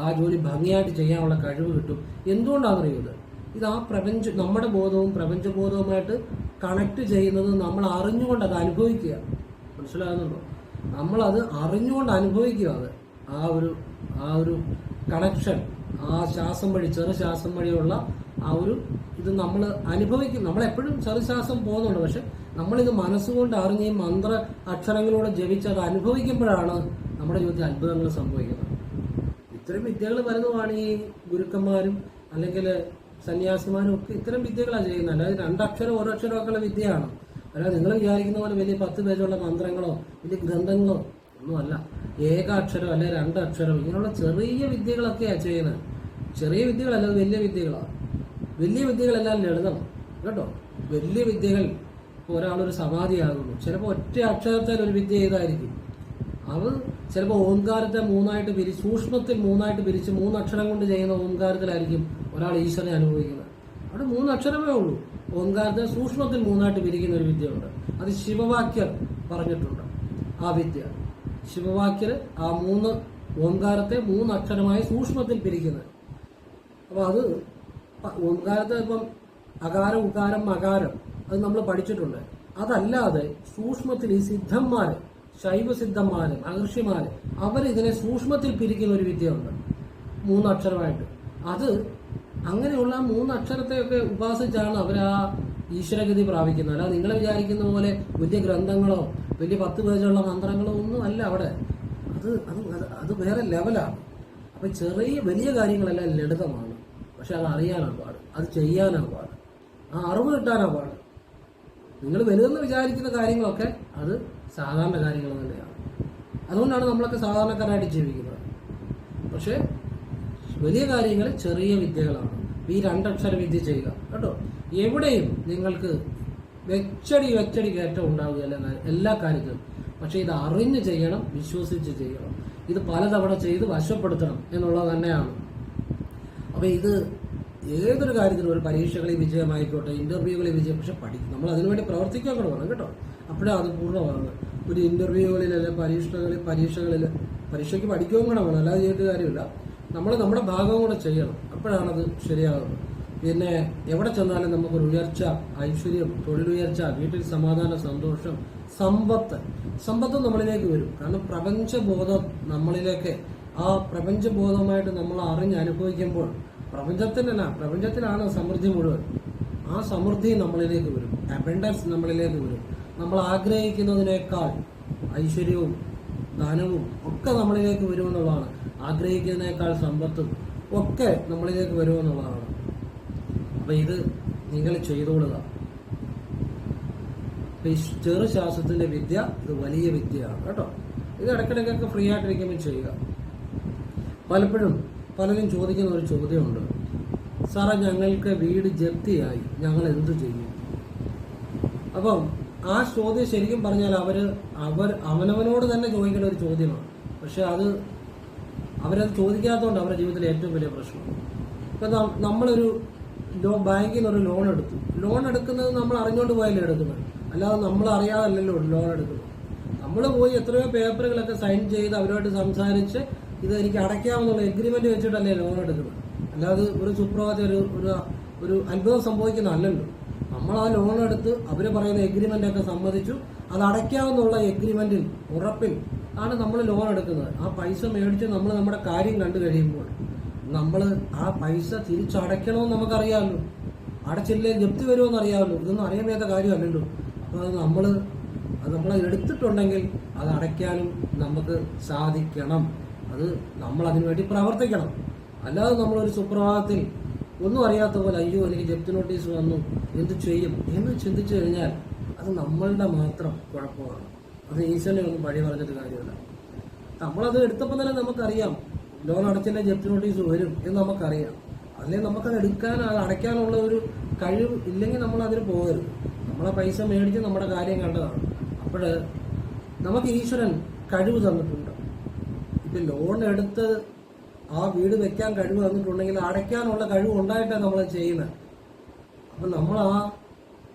ആ ജോലി ഭംഗിയായിട്ട് ചെയ്യാനുള്ള കഴിവ് കിട്ടും. എന്തുകൊണ്ടാണ് അറിയുന്നത് ഇത് ആ പ്രപഞ്ച നമ്മുടെ ബോധവും പ്രപഞ്ചബോധവുമായിട്ട് കണക്ട് ചെയ്യുന്നത് നമ്മൾ അറിഞ്ഞുകൊണ്ട് അത് അനുഭവിക്കുക. മനസ്സിലാകുന്നുണ്ടോ? നമ്മളത് അറിഞ്ഞുകൊണ്ട് അനുഭവിക്കുക അത്. ആ ഒരു ആ ഒരു കണക്ഷൻ ആ ശ്വാസം വഴി ചെറു ശ്വാസം വഴിയുള്ള ആ ഒരു ഇത് നമ്മൾ അനുഭവിക്കും. നമ്മളെപ്പോഴും ചെറു ശ്വാസം പോകുന്നുണ്ട്. പക്ഷെ നമ്മളിത് മനസ്സുകൊണ്ട് അറിഞ്ഞ് ഈ മന്ത്ര അക്ഷരങ്ങളോടെ ജപിച്ച് അത് അനുഭവിക്കുമ്പോഴാണ് നമ്മുടെ ജീവിതത്തിൽ അത്ഭുതങ്ങൾ സംഭവിക്കുന്നത്. ഇത്തരം വിദ്യകൾ പലതുമാണ് ഈ ഗുരുക്കന്മാരും അല്ലെങ്കിൽ സന്യാസിമാരും ഒക്കെ ഇത്തരം വിദ്യകളാണ് ചെയ്യുന്നത്. അല്ലാതെ രണ്ടക്ഷരം ഒരക്ഷരം ഒക്കെയുള്ള വിദ്യയാണ്. അല്ലാതെ നിങ്ങൾ വിചാരിക്കുന്ന പോലെ വലിയ പത്ത് പേജുള്ള മന്ത്രങ്ങളോ വലിയ ഗ്രന്ഥങ്ങളോ ഒന്നുമല്ല. ഏകാക്ഷരം അല്ലെ രണ്ടക്ഷരം ഇങ്ങനെയുള്ള ചെറിയ വിദ്യകളൊക്കെയാണ് ചെയ്യുന്നത്. ചെറിയ വിദ്യകളല്ല വലിയ വിദ്യകളാണ് വലിയ വിദ്യകളെല്ലാം ലളിതം. കേട്ടോ? വലിയ വിദ്യകൾ ഇപ്പോൾ ഒരാളൊരു സമാധിയാകുന്നു. ചിലപ്പോൾ ഒറ്റ അക്ഷരത്തിൽ ഒരു വിദ്യ ചെയ്തായിരിക്കും അത് ചിലപ്പോൾ ഓംകാരത്തെ മൂന്നായിട്ട് പിരി സൂക്ഷ്മത്തിൽ മൂന്നായിട്ട് പിരിച്ച് മൂന്നക്ഷരം കൊണ്ട് ചെയ്യുന്ന ഓംകാരത്തിലായിരിക്കും ഒരാൾ ഈശ്വരനെ അനുഭവിക്കുന്നത്. അവിടെ മൂന്നക്ഷരമേ ഉള്ളൂ. ഓംകാരത്തെ സൂക്ഷ്മത്തിൽ മൂന്നായിട്ട് പിരിക്കുന്ന ഒരു വിദ്യയുണ്ട്. അത് ശിവവാക്യർ പറഞ്ഞിട്ടുണ്ട്. ആ വിദ്യ. ശിവവാക്യർ ആ മൂന്ന് ഓംകാരത്തെ മൂന്ന് അക്ഷരമായി സൂക്ഷ്മത്തിൽ പിരിക്കുന്നത്. അപ്പോൾ അത് ഓംകാരത്തെ ഇപ്പം അകാരം ഉകാരം മകാരം അത് നമ്മൾ പഠിച്ചിട്ടുണ്ട്. അതല്ലാതെ സൂക്ഷ്മത്തിൽ ഈ സിദ്ധന്മാര് ശൈവസിദ്ധന്മാര് മഹർഷിമാര് അവരിതിനെ സൂക്ഷ്മത്തിൽ പിരിക്കുന്ന ഒരു വിദ്യയുണ്ട്. മൂന്നക്ഷരമായിട്ട് അത് അങ്ങനെയുള്ള മൂന്ന് അക്ഷരത്തെയൊക്കെ ഉപാസിച്ചാണ് അവർ ആ ഈശ്വരഗതി പ്രാപിക്കുന്നത്. അല്ലാതെ നിങ്ങൾ വിചാരിക്കുന്ന പോലെ വലിയ ഗ്രന്ഥങ്ങളോ വലിയ പത്ത് പേജുള്ള മന്ത്രങ്ങളോ ഒന്നും അല്ല അവിടെ. അത് അത് അത് വേറെ ലെവലാണ്. അപ്പൊ ചെറിയ വലിയ കാര്യങ്ങളെല്ലാം ലളിതമാണ്. പക്ഷെ അത് അറിയാനാണ് പാട്. അത് ചെയ്യാനാണ് പാട്. ആ അറിവ് കിട്ടാനാണ് പാട്. നിങ്ങൾ വലുതെന്ന് വിചാരിക്കുന്ന കാര്യങ്ങളൊക്കെ അത് സാധാരണ കാര്യങ്ങൾ തന്നെയാണ്. അതുകൊണ്ടാണ് നമ്മളൊക്കെ സാധാരണക്കാരായിട്ട് ജീവിക്കുന്നത്. പക്ഷേ വലിയ കാര്യങ്ങൾ ചെറിയ വിദ്യകളാണ്. ഈ രണ്ടക്ഷര വിദ്യ ചെയ്യുക കേട്ടോ? എവിടെയും നിങ്ങൾക്ക് വെച്ചടി വെച്ചടി കയറ്റം ഉണ്ടാവുക എല്ലാ കാര്യം- കാര്യത്തിലും. പക്ഷെ ഇത് അറിഞ്ഞ് ചെയ്യണം വിശ്വസിച്ച് ചെയ്യണം. ഇത് പലതവണ ചെയ്ത് വശപ്പെടുത്തണം എന്നുള്ളത് തന്നെയാണ്. അപ്പൊ ഇത് ഏതൊരു കാര്യത്തിലും ഒരു പരീക്ഷകളിൽ വിജയമായിക്കോട്ടെ ഇന്റർവ്യൂകളിൽ വിജയം പക്ഷെ പഠിക്കും നമ്മൾ അതിനുവേണ്ടി പ്രവർത്തിക്കാൻ കൂടെ വേണം കേട്ടോ? അപ്പോഴേ അത് പൂർണമാകുന്നത് ഒരു ഇന്റർവ്യൂകളിൽ അല്ലെങ്കിൽ പരീക്ഷകളിൽ പരീക്ഷകളിൽ പരീക്ഷയ്ക്ക് പഠിക്കുകയും കൂടെ വേണം അല്ലാതെ ചെയ്തിട്ട് കാര്യമില്ല. നമ്മൾ നമ്മുടെ ഭാഗം കൂടെ ചെയ്യണം. അപ്പോഴാണത് ശരിയാകുന്നത്. പിന്നെ എവിടെ ചെന്നാലും നമുക്കൊരു ഉയർച്ച ഐശ്വര്യം തൊഴിലുയർച്ച വീട്ടിൽ സമാധാന സന്തോഷം സമ്പത്ത്. സമ്പത്ത് നമ്മളിലേക്ക് വരും. കാരണം പ്രപഞ്ചബോധം നമ്മളിലേക്ക് ആ പ്രപഞ്ചബോധമായിട്ട് നമ്മൾ അറിഞ്ഞ് അനുഭവിക്കുമ്പോൾ പ്രപഞ്ചത്തിനല്ല പ്രപഞ്ചത്തിലാണ് സമൃദ്ധി മുഴുവൻ. ആ സമൃദ്ധി നമ്മളിലേക്ക് വരും. അബൻഡൻസ് നമ്മളിലേക്ക് വരും. നമ്മൾ ആഗ്രഹിക്കുന്നതിനേക്കാൾ ഐശ്വര്യവും ധനവും ഒക്കെ നമ്മളിലേക്ക് വരുമെന്നുള്ളതാണ്. ആഗ്രഹിക്കുന്നതിനേക്കാൾ സമ്പത്തും ഒക്കെ നമ്മളിലേക്ക് വരുമെന്നുള്ളതാണ്. അപ്പൊ ഇത് നിങ്ങൾ ചെയ്തോളുക അപ്പൊ ഈ ചെറു ശാസ്ത്രത്തിന്റെ വിദ്യ ഇത് വലിയ വിദ്യയാണ് കേട്ടോ. ഇത് ഇടയ്ക്കിടയ്ക്കൊക്കെ ഫ്രീ ആയിട്ടിരിക്കുമ്പോൾ ചെയ്യുക. പലപ്പോഴും പലരും ചോദിക്കുന്ന ഒരു ചോദ്യമുണ്ട്. സാറേ ഞങ്ങൾക്ക് വീട് ജപ്തിയായി. ഞങ്ങൾ എന്തു ചെയ്യും? അപ്പം ആ ചോദ്യം ശരിക്കും പറഞ്ഞാൽ അവർ അവർ അവനവനോട് തന്നെ ചോദിക്കേണ്ട ഒരു ചോദ്യമാണ്. പക്ഷെ അത് അവരത് ചോദിക്കാത്തതുകൊണ്ട് അവരുടെ ജീവിതത്തിലെ ഏറ്റവും വലിയ പ്രശ്നം. ഇപ്പൊ നമ്മളൊരു ലോ ബാങ്കിൽ നിന്ന് ഒരു ലോൺ എടുത്തു. ലോൺ എടുക്കുന്നത് നമ്മൾ അറിഞ്ഞുകൊണ്ട് പോയല്ലേ എടുക്കുന്നത്? അല്ലാതെ നമ്മൾ അറിയാതല്ലല്ലോ ലോൺ എടുക്കുന്നത്. നമ്മൾ പോയി എത്രയോ പേപ്പറുകളൊക്കെ സൈൻ ചെയ്ത് അവരുമായിട്ട് സംസാരിച്ച് ഇത് എനിക്ക് അടയ്ക്കാമെന്നുള്ള എഗ്രിമെന്റ് വെച്ചിട്ടല്ലേ ലോൺ എടുക്കുന്നത്. അല്ലാതെ ഒരു സുപ്രഭാത ഒരു ഒരു അത്ഭുതം സംഭവിക്കുന്ന അല്ലല്ലോ നമ്മൾ ആ ലോൺ എടുത്ത് അവർ പറയുന്ന എഗ്രിമെന്റ് ഒക്കെ സമ്മതിച്ചു. അത് അടയ്ക്കാമെന്നുള്ള എഗ്രിമെന്റിൽ ഉറപ്പിൽ ആണ് നമ്മൾ ലോൺ എടുക്കുന്നത്. ആ പൈസ മേടിച്ച് നമ്മൾ നമ്മുടെ കാര്യം കണ്ടു കഴിയുമ്പോൾ നമ്മൾ ആ പൈസ തിരിച്ചടയ്ക്കണമെന്ന് നമുക്കറിയാമല്ലോ. അടച്ചില്ലേ ജപ്തി വരുമെന്ന് അറിയാമല്ലോ. ഇതൊന്നും അറിയാൻ വയ്യാത്ത കാര്യമല്ലല്ലോ. അപ്പോൾ അത് നമ്മൾ അത് നമ്മൾ എടുത്തിട്ടുണ്ടെങ്കിൽ അത് അടയ്ക്കാനും നമുക്ക് സാധിക്കണം. അത് നമ്മൾ അതിനുവേണ്ടി പ്രവർത്തിക്കണം. അല്ലാതെ നമ്മളൊരു സുപ്രഭാതത്തിൽ ഒന്നും അറിയാത്ത പോലെ അയ്യോ എനിക്ക് ജപ്തി നോട്ടീസ് വന്നു എന്ത് ചെയ്യും എന്ന് ചിന്തിച്ചു കഴിഞ്ഞാൽ അത് നമ്മളുടെ മാത്രം കുഴപ്പമാണ്. അത് ഈശ്വരനെ ഒന്നും വഴി പറഞ്ഞിട്ട് കാര്യമില്ല. നമ്മളത് എടുത്തപ്പോൾ തന്നെ നമുക്കറിയാം. ലോൺ അടച്ചില്ലേ ജപ്തി നോട്ടീസ് വരും എന്ന് നമുക്കറിയാം. അല്ലെങ്കിൽ നമുക്കത് എടുക്കാൻ അത് അടയ്ക്കാനുള്ള ഒരു കഴിവ് ഇല്ലെങ്കിൽ നമ്മൾ അതിന് പോകരുത്. നമ്മളെ പൈസ മേടിച്ച് നമ്മുടെ കാര്യം കണ്ടതാണ്. അപ്പോൾ നമുക്ക് ഈശ്വരൻ കഴിവ് തന്നിട്ടുണ്ട്. ഇപ്പം ലോൺ എടുത്ത് ആ വീട് വെക്കാൻ കഴിവ് തന്നിട്ടുണ്ടെങ്കിൽ അടയ്ക്കാനുള്ള കഴിവ് ഉണ്ടായിട്ടാണ് നമ്മൾ ചെയ്യുന്നത് അപ്പൊ നമ്മൾ ആ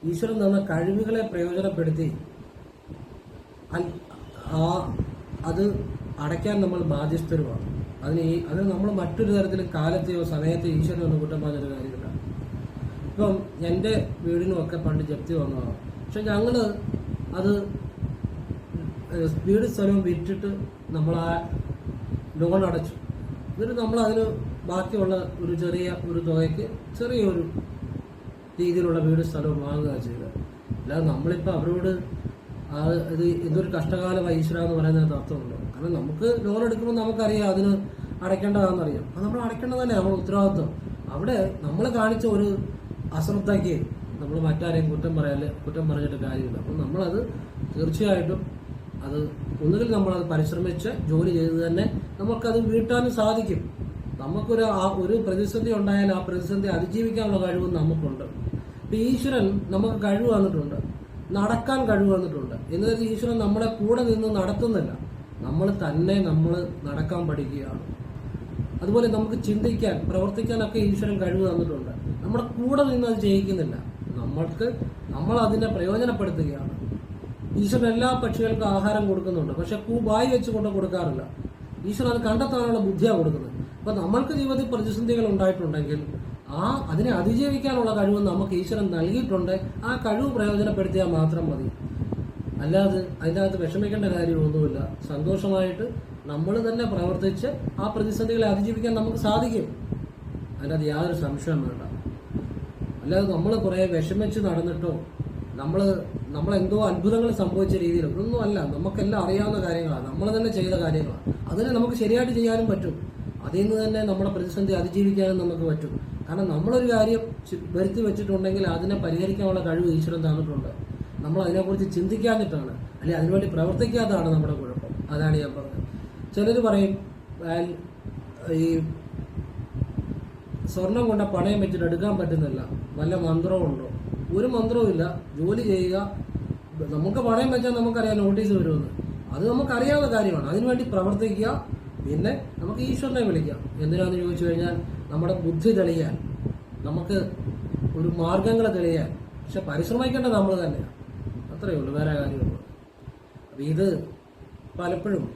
ഈശ്വരൻ തന്ന കഴിവുകളെ പ്രയോജനപ്പെടുത്തി ആ അത് അടയ്ക്കാൻ നമ്മൾ ബാധ്യസ്ഥരുമാണ്. അതിന് ഈ അത് നമ്മൾ മറ്റൊരു തരത്തിൽ കാലത്തെയോ സമയത്തെയോ ഈശ്വരൻ ഒന്നും കുറ്റം പറഞ്ഞൊരു കാര്യമില്ല. ഇപ്പം എന്റെ വീടിനും ഒക്കെ പണ്ട് ജപ്തി വന്നതാണ്. പക്ഷെ ഞങ്ങൾ അത് വീട് സ്ഥലവും വിറ്റിട്ട് നമ്മൾ ആ ലോൺ അടച്ചു. എന്നിട്ട് നമ്മൾ അതിന് ബാക്കിയുള്ള ഒരു ചെറിയ ഒരു തുകയ്ക്ക് ചെറിയൊരു രീതിയിലുള്ള വീട് സ്ഥലവും വാങ്ങുക ചെയ്യുക അല്ലാതെ നമ്മളിപ്പോൾ അവരോട് ആ ഇത് ഇതൊരു കഷ്ടകാല ഈശ്വര എന്ന് പറയുന്നതിന് അർത്ഥമുണ്ടോ കാരണം നമുക്ക് ലോൺ എടുക്കുമ്പോൾ നമുക്കറിയാം അതിന് അടയ്ക്കേണ്ടതാണെന്നറിയാം അത് നമ്മൾ അടയ്ക്കേണ്ടത് തന്നെ നമ്മുടെ ഉത്തരവാദിത്വം. അവിടെ നമ്മൾ കാണിച്ച ഒരു അശ്രദ്ധയ്ക്ക് നമ്മൾ മറ്റാരെയും കുറ്റം പറയാൽ കുറ്റം പറഞ്ഞിട്ട് കാര്യമില്ല. അപ്പം നമ്മളത് തീർച്ചയായിട്ടും അത് ഒന്നുകിൽ നമ്മളത് പരിശ്രമിച്ച് ജോലി ചെയ്ത് തന്നെ നമുക്കത് വീട്ടാനും സാധിക്കും. നമുക്കൊരു ആ ഒരു പ്രതിസന്ധി ഉണ്ടായാൽ ആ പ്രതിസന്ധി അതിജീവിക്കാനുള്ള കഴിവും നമുക്കുണ്ട്. ഇപ്പൊ ഈശ്വരൻ നമുക്ക് കഴിവ് തന്നിട്ടുണ്ട്. നടക്കാൻ കഴിവ് തന്നിട്ടുണ്ട്. എന്നത് ഈശ്വരൻ നമ്മളെ കൂടെ നിന്ന് നടത്തുന്നില്ല. നമ്മൾ തന്നെ നമ്മൾ നടക്കാൻ പഠിക്കുകയാണ്. അതുപോലെ നമുക്ക് ചിന്തിക്കാൻ പ്രവർത്തിക്കാനൊക്കെ ഈശ്വരൻ കഴിവ് തന്നിട്ടുണ്ട്. നമ്മുടെ കൂടെ നിന്ന് അത് ചെയ്യിക്കുന്നില്ല. നമ്മൾക്ക് നമ്മൾ അതിനെ പ്രയോജനപ്പെടുത്തുകയാണ്. ഈശ്വരൻ എല്ലാ പക്ഷികൾക്കും ആഹാരം കൊടുക്കുന്നുണ്ട്. പക്ഷെ പൂ വായി വെച്ച് കൊണ്ട് കൊടുക്കാറില്ല. ഈശ്വരൻ അത് കണ്ടെത്താനുള്ള ബുദ്ധിയാണ് കൊടുക്കുന്നത്. അപ്പൊ നമ്മൾക്ക് ജീവിതത്തിൽ പ്രതിസന്ധികൾ ഉണ്ടായിട്ടുണ്ടെങ്കിൽ ആ അതിനെ അതിജീവിക്കാനുള്ള കഴിവ് നമുക്ക് ഈശ്വരൻ നൽകിയിട്ടുണ്ട്. ആ കഴിവ് പ്രയോജനപ്പെടുത്തിയാൽ മാത്രം മതി. അല്ലാതെ അതിന്റെ അകത്ത് വിഷമിക്കേണ്ട കാര്യമൊന്നുമില്ല. സന്തോഷമായിട്ട് നമ്മൾ തന്നെ പ്രവർത്തിച്ച് ആ പ്രതിസന്ധികളെ അതിജീവിക്കാൻ നമുക്ക് സാധിക്കും. അതിനകത്ത് യാതൊരു സംശയം വേണ്ട. അല്ലാതെ നമ്മൾ കുറേ വിഷമിച്ച് നടന്നിട്ടോ നമ്മൾ നമ്മളെന്തോ അത്ഭുതങ്ങൾ സംഭവിച്ച രീതിയിലും ഇതൊന്നും അല്ല. നമുക്കെല്ലാം അറിയാവുന്ന കാര്യങ്ങളാണ്. നമ്മൾ തന്നെ ചെയ്ത കാര്യങ്ങളാണ്. അതിനെ നമുക്ക് ശരിയായിട്ട് ചെയ്യാനും പറ്റും. അതിൽ നിന്ന് തന്നെ നമ്മുടെ പ്രതിസന്ധി അതിജീവിക്കാനും നമുക്ക് പറ്റും. കാരണം നമ്മളൊരു കാര്യം വരുത്തി വെച്ചിട്ടുണ്ടെങ്കിൽ അതിനെ പരിഹരിക്കാനുള്ള കഴിവ് ഈശ്വരൻ തന്നിട്ടുണ്ട്. നമ്മൾ അതിനെക്കുറിച്ച് ചിന്തിക്കാഞ്ഞിട്ടാണ്. അല്ലെങ്കിൽ അതിനുവേണ്ടി പ്രവർത്തിക്കാത്തതാണ് നമ്മുടെ കുഴപ്പം. അതാണ് ഞാൻ പറഞ്ഞത്. ചിലർ പറയും ഈ സ്വർണം കൊണ്ട പണയം വെച്ചിട്ട് എടുക്കാൻ പറ്റുന്നില്ല. വല്ല മന്ത്രമുണ്ടോ ഒരു മന്ത്രവും ഇല്ല. ജോലി ചെയ്യുക. നമുക്ക് പണയം വെച്ചാൽ നമുക്കറിയാം നോട്ടീസ് വരുമെന്ന്. അത് നമുക്കറിയാവുന്ന കാര്യമാണ്. അതിനുവേണ്ടി പ്രവർത്തിക്കുക. പിന്നെ നമുക്ക് ഈശ്വരനെ വിളിക്കാം. എന്തിനാന്ന് ചോദിച്ചു കഴിഞ്ഞാൽ നമ്മുടെ ബുദ്ധി തെളിയാൻ. നമുക്ക് ഒരു മാർഗങ്ങൾ തെളിയാൻ. പക്ഷെ പരിശ്രമിക്കേണ്ടത് നമ്മൾ തന്നെയാണ് അത്രയേ ഉള്ളൂ. വേറെ കാര്യമുള്ളൂ അപ്പം ഇത് പലപ്പോഴും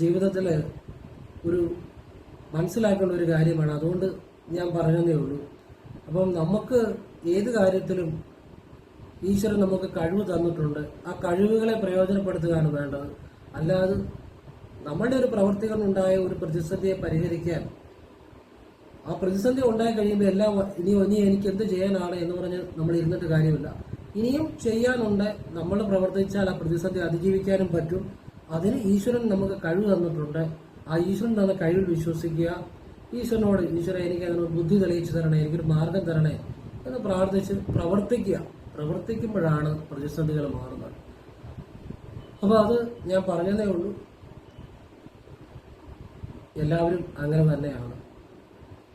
ജീവിതത്തിൽ ഒരു മനസ്സിലാക്കേണ്ട ഒരു കാര്യമാണ്. അതുകൊണ്ട് ഞാൻ പറഞ്ഞതേ ഉള്ളൂ. അപ്പം നമുക്ക് ഏത് കാര്യത്തിലും ഈശ്വരൻ നമുക്ക് കഴിവ് തന്നിട്ടുണ്ട്. ആ കഴിവുകളെ പ്രയോജനപ്പെടുത്തുകയാണ് വേണ്ടത്. അല്ലാതെ നമ്മുടെ ഒരു ഉണ്ടായ ഒരു പ്രതിസന്ധിയെ പരിഹരിക്കാൻ ആ പ്രതിസന്ധി ഉണ്ടായി കഴിയുമ്പോൾ എല്ലാം ഇനി ഇനി എനിക്ക് എന്ത് ചെയ്യാനാണ് എന്ന് പറഞ്ഞ് നമ്മൾ ഇരുന്നിട്ട് കാര്യമില്ല. ഇനിയും ചെയ്യാനുണ്ട്. നമ്മൾ പ്രവർത്തിച്ചാൽ ആ പ്രതിസന്ധി അതിജീവിക്കാനും പറ്റും. അതിന് ഈശ്വരൻ നമുക്ക് കഴിവ് തന്നിട്ടുണ്ട്. ആ ഈശ്വരൻ തന്ന കഴിവിൽ വിശ്വസിക്കുക. ഈശ്വരനോട് ഈശ്വരൻ എനിക്ക് അതിനൊരു ബുദ്ധി തെളിയിച്ചു തരണേ എനിക്കൊരു മാർഗം തരണേ. എന്ന് പ്രാർത്ഥിച്ച് പ്രവർത്തിക്കുക. പ്രവർത്തിക്കുമ്പോഴാണ് പ്രതിസന്ധികൾ മാറുന്നത്. അപ്പോൾ അത് ഞാൻ പറഞ്ഞതേ ഉള്ളൂ. എല്ലാവരും അങ്ങനെ തന്നെയാണ്.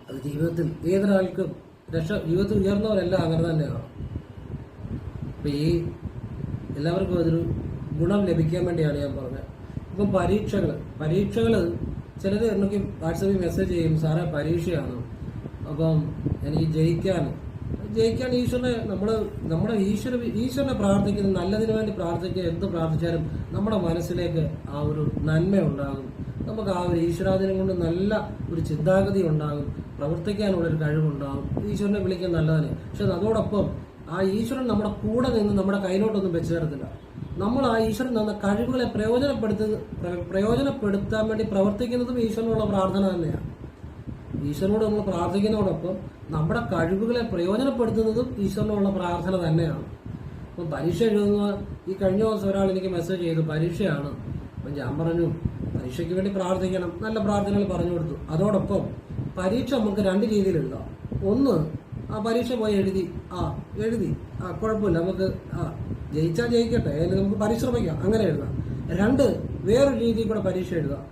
അത് ജീവിതത്തിൽ ഏതൊരാൾക്കും രക്ഷ ജീവിതത്തിൽ ഉയർന്നവരെല്ലാം അങ്ങനെ തന്നെയാണ്. അപ്പൊ ഈ എല്ലാവർക്കും അതൊരു ഗുണം ലഭിക്കാൻ വേണ്ടിയാണ് ഞാൻ പറഞ്ഞത്. ഇപ്പം പരീക്ഷകൾ പരീക്ഷകൾ ചിലത് എനിക്ക് വാട്സപ്പിൽ മെസ്സേജ് ചെയ്യും സാറേ പരീക്ഷയാണ്. അപ്പം എനിക്ക് ജയിക്കാൻ ജയിക്കാൻ ഈശ്വരനെ. നമ്മൾ നമ്മുടെ ഈശ്വര ഈശ്വരനെ പ്രാർത്ഥിക്കുന്ന നല്ലതിന് വേണ്ടി പ്രാർത്ഥിക്കുക എന്ത് പ്രാർത്ഥിച്ചാലും നമ്മുടെ മനസ്സിലേക്ക് ആ ഒരു നന്മ ഉണ്ടാകും. നമുക്ക് ആ ഒരു ഈശ്വരാധീനം കൊണ്ട് നല്ല ഒരു ചിന്താഗതി ഉണ്ടാകും. പ്രവർത്തിക്കാനുള്ള ഒരു കഴിവുണ്ടാകും. ഈശ്വരനെ വിളിക്കാൻ നല്ലതാണ് പക്ഷെ അതോടൊപ്പം ആ ഈശ്വരൻ നമ്മുടെ കൂടെ നിന്ന് നമ്മുടെ കയ്യിലോട്ടൊന്നും വെച്ചു തരത്തില്ല. നമ്മൾ ആ ഈശ്വരൻ തന്ന കഴിവുകളെ പ്രയോജനപ്പെടുത്ത പ്രയോജനപ്പെടുത്താൻ വേണ്ടി പ്രവർത്തിക്കുന്നതും ഈശ്വരനുള്ള പ്രാർത്ഥന തന്നെയാണ്. ഈശ്വരനോട് നമ്മൾ പ്രാർത്ഥിക്കുന്നതോടൊപ്പം നമ്മുടെ കഴിവുകളെ പ്രയോജനപ്പെടുത്തുന്നതും ഈശ്വരനോടുള്ള പ്രാർത്ഥന തന്നെയാണ്. അപ്പം പരീക്ഷ എഴുതുന്ന ഈ കഴിഞ്ഞ ദിവസം ഒരാൾ എനിക്ക് മെസ്സേജ് ചെയ്തു പരീക്ഷയാണ്. അപ്പം ഞാൻ പറഞ്ഞു പരീക്ഷയ്ക്ക് വേണ്ടി പ്രാർത്ഥിക്കണം. നല്ല പ്രാർത്ഥനകൾ പറഞ്ഞു കൊടുത്തു. അതോടൊപ്പം പരീക്ഷ നമുക്ക് രണ്ട് രീതിയിൽ എഴുതാം. ഒന്ന് ആ പരീക്ഷ പോയി എഴുതി ആ എഴുതി. ആ കുഴപ്പമില്ല നമുക്ക് ആ ജയിച്ചാൽ ജയിക്കട്ടെ അല്ലെങ്കിൽ നമുക്ക് പരിശ്രമിക്കാം അങ്ങനെ എഴുതാം. രണ്ട് വേറൊരു രീതിയിൽ കൂടെ പരീക്ഷ എഴുതാം.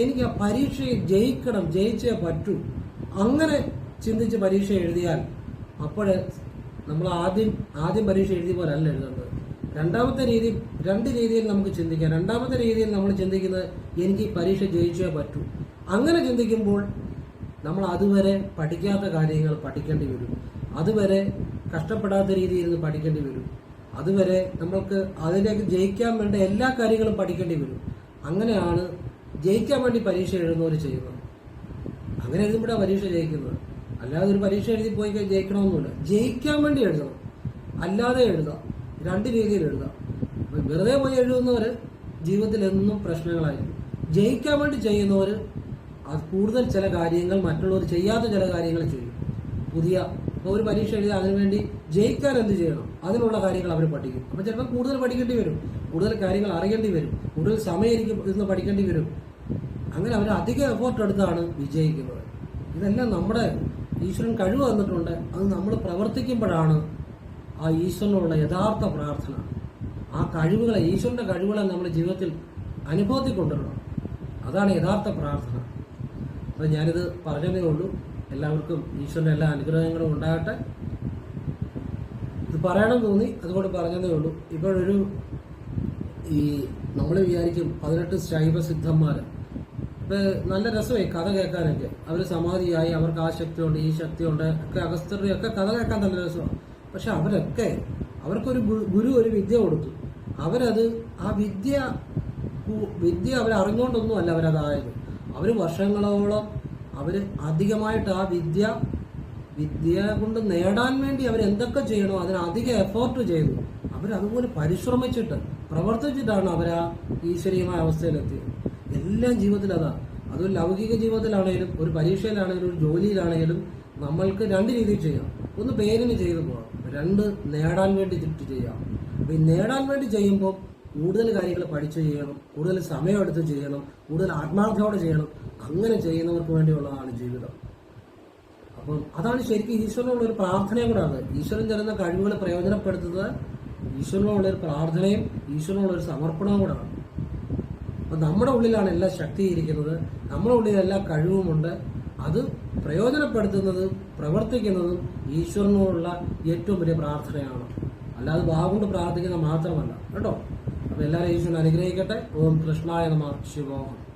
എനിക്ക് ആ പരീക്ഷയെ ജയിക്കണം ജയിച്ചേ പറ്റൂ. അങ്ങനെ ചിന്തിച്ച് പരീക്ഷ എഴുതിയാൽ അപ്പോൾ നമ്മൾ ആദ്യം ആദ്യം പരീക്ഷ എഴുതിയ പോലെ അല്ല എഴുതേണ്ടത്. രണ്ടാമത്തെ രീതി രണ്ട് രീതിയിൽ നമുക്ക് ചിന്തിക്കാം. രണ്ടാമത്തെ രീതിയിൽ നമ്മൾ ചിന്തിക്കുന്നത് എനിക്ക് ഈ പരീക്ഷ ജയിച്ചേ പറ്റൂ. അങ്ങനെ ചിന്തിക്കുമ്പോൾ നമ്മൾ അതുവരെ പഠിക്കാത്ത കാര്യങ്ങൾ പഠിക്കേണ്ടി വരും. അതുവരെ കഷ്ടപ്പെടാത്ത രീതിയിൽ നിന്ന് പഠിക്കേണ്ടി വരും. അതുവരെ നമ്മൾക്ക് അതിലേക്ക് ജയിക്കാൻ വേണ്ട എല്ലാ കാര്യങ്ങളും പഠിക്കേണ്ടി വരും. അങ്ങനെയാണ് ജയിക്കാൻ വേണ്ടി പരീക്ഷ എഴുതുന്നവർ ചെയ്യുന്നത്. അങ്ങനെ എഴുതുമ്പോഴാണ് പരീക്ഷ ജയിക്കുന്നത്. അല്ലാതെ ഒരു പരീക്ഷ എഴുതി പോയി ജയിക്കണമെന്നില്ല ജയിക്കാൻ വേണ്ടി എഴുതണം. അല്ലാതെ എഴുതാം. രണ്ട് രീതിയിൽ എഴുതാം. വെറുതെ പോയി എഴുതുന്നവർ ജീവിതത്തിൽ എന്നും പ്രശ്നങ്ങളായിരിക്കും. ജയിക്കാൻ വേണ്ടി ചെയ്യുന്നവര് അത് കൂടുതൽ ചില കാര്യങ്ങൾ മറ്റുള്ളവർ ചെയ്യാത്ത ചില കാര്യങ്ങൾ ചെയ്യും. പുതിയ ഒരു പരീക്ഷ എഴുതി അതിനുവേണ്ടി ജയിക്കാൻ എന്ത് ചെയ്യണം? അതിനുള്ള കാര്യങ്ങൾ അവർ പഠിക്കും. അപ്പോൾ ചിലപ്പോൾ കൂടുതൽ പഠിക്കേണ്ടി വരും. കൂടുതൽ കാര്യങ്ങൾ അറിയേണ്ടി വരും. കൂടുതൽ സമയം ഇരുന്ന് പഠിക്കേണ്ടി വരും. അങ്ങനെ അവർ അധികം എഫോർട്ട് എടുത്താണ് വിജയിക്കുന്നത്. ഇതെല്ലാം നമ്മുടെ ഈശ്വരൻ കഴിവ് തന്നിട്ടുണ്ട്. അത് നമ്മൾ പ്രവർത്തിക്കുമ്പോഴാണ് ആ ഈശ്വരനോടുള്ള യഥാർത്ഥ പ്രാർത്ഥന. ആ കഴിവുകളെ ഈശ്വരന്റെ കഴിവുകളെ നമ്മുടെ ജീവിതത്തിൽ അനുഭവത്തിൽ കൊണ്ടുവരണം അതാണ് യഥാർത്ഥ പ്രാർത്ഥന. അപ്പം ഞാനിത് പറഞ്ഞതേ ഉള്ളൂ. എല്ലാവർക്കും ഈശ്വരന്റെ എല്ലാ അനുഗ്രഹങ്ങളും ഉണ്ടാകട്ടെ. ഇത് പറയണം തോന്നി അതുകൊണ്ട് പറഞ്ഞതേ ഉള്ളൂ. ഇപ്പോഴൊരു ഈ നമ്മൾ വിചാരിക്കും പതിനെട്ട് ഇപ്പൊ നല്ല രസമായി കഥ കേൾക്കാനൊക്കെ. അവർ സമാധിയായി അവർക്ക് ആ ശക്തിയുണ്ട് ഈ ശക്തിയുണ്ട് ഒക്കെ അഗസ്ത്യരുടെ ഒക്കെ കഥ കേൾക്കാൻ നല്ല രസമാണ്. പക്ഷെ അവരൊക്കെ അവർക്കൊരു ഗുരു ഒരു വിദ്യ കൊടുത്തു. അവരത് ആ വിദ്യ വിദ്യ അവർ അറിഞ്ഞുകൊണ്ടൊന്നുമല്ല അവരതായത്. അവർ വർഷങ്ങളോളം അവർ അധികമായിട്ട് ആ വിദ്യ വിദ്യ കൊണ്ട് നേടാൻ വേണ്ടി അവർ എന്തൊക്കെ ചെയ്യണോ അതിന് അധിക എഫോർട്ട് ചെയ്തു. അവരതുപോലെ പരിശ്രമിച്ചിട്ട് പ്രവർത്തിച്ചിട്ടാണ് അവർ ആ ഈശ്വരീയമായ അവസ്ഥയിലെത്തിയത്. എല്ലാം ജീവിതത്തിൽ അതാ. അത് ലൗകിക ജീവിതത്തിലാണെങ്കിലും ഒരു പരീക്ഷയിലാണെങ്കിലും ഒരു ജോലിയിലാണെങ്കിലും നമ്മൾക്ക് രണ്ട് രീതിയിൽ ചെയ്യാം. ഒന്ന് പേരിന് ചെയ്തു പോകാം രണ്ട് നേടാൻ വേണ്ടി ചുറ്റി ചെയ്യാം. അപ്പൊ ഈ നേടാൻ വേണ്ടി ചെയ്യുമ്പോൾ കൂടുതൽ കാര്യങ്ങൾ പഠിച്ചു ചെയ്യണം കൂടുതൽ സമയമെടുത്ത് ചെയ്യണം കൂടുതൽ ആത്മാർത്ഥയോടെ ചെയ്യണം. അങ്ങനെ ചെയ്യുന്നവർക്ക് വേണ്ടിയുള്ളതാണ് ജീവിതം. അപ്പം അതാണ് ശരിക്കും ഈശ്വരനുള്ള ഒരു പ്രാർത്ഥനയും കൂടെ ആണ് ഈശ്വരൻ തരുന്ന കഴിവുകൾ പ്രയോജനപ്പെടുത്തുന്നത് ഈശ്വരനുള്ള ഒരു പ്രാർത്ഥനയും ഈശ്വരനുള്ള ഒരു സമർപ്പണവും കൂടെ ആണ്. അപ്പൊ നമ്മുടെ ഉള്ളിലാണ് എല്ലാ ശക്തി ഇരിക്കുന്നത് നമ്മുടെ ഉള്ളിൽ എല്ലാ കഴിവുമുണ്ട്. അത് പ്രയോജനപ്പെടുത്തുന്നതും പ്രവർത്തിക്കുന്നതും ഈശ്വരനോടുള്ള ഏറ്റവും വലിയ പ്രാർത്ഥനയാണ്. അല്ലാതെ വാഗുകൊണ്ട് പ്രാർത്ഥിക്കുന്നത് മാത്രമല്ല. കേട്ടോ? അപ്പൊ എല്ലാവരും ഈശ്വരൻ അനുഗ്രഹിക്കട്ടെ. ഓം കൃഷ്ണായ നമ ശിവോഹം.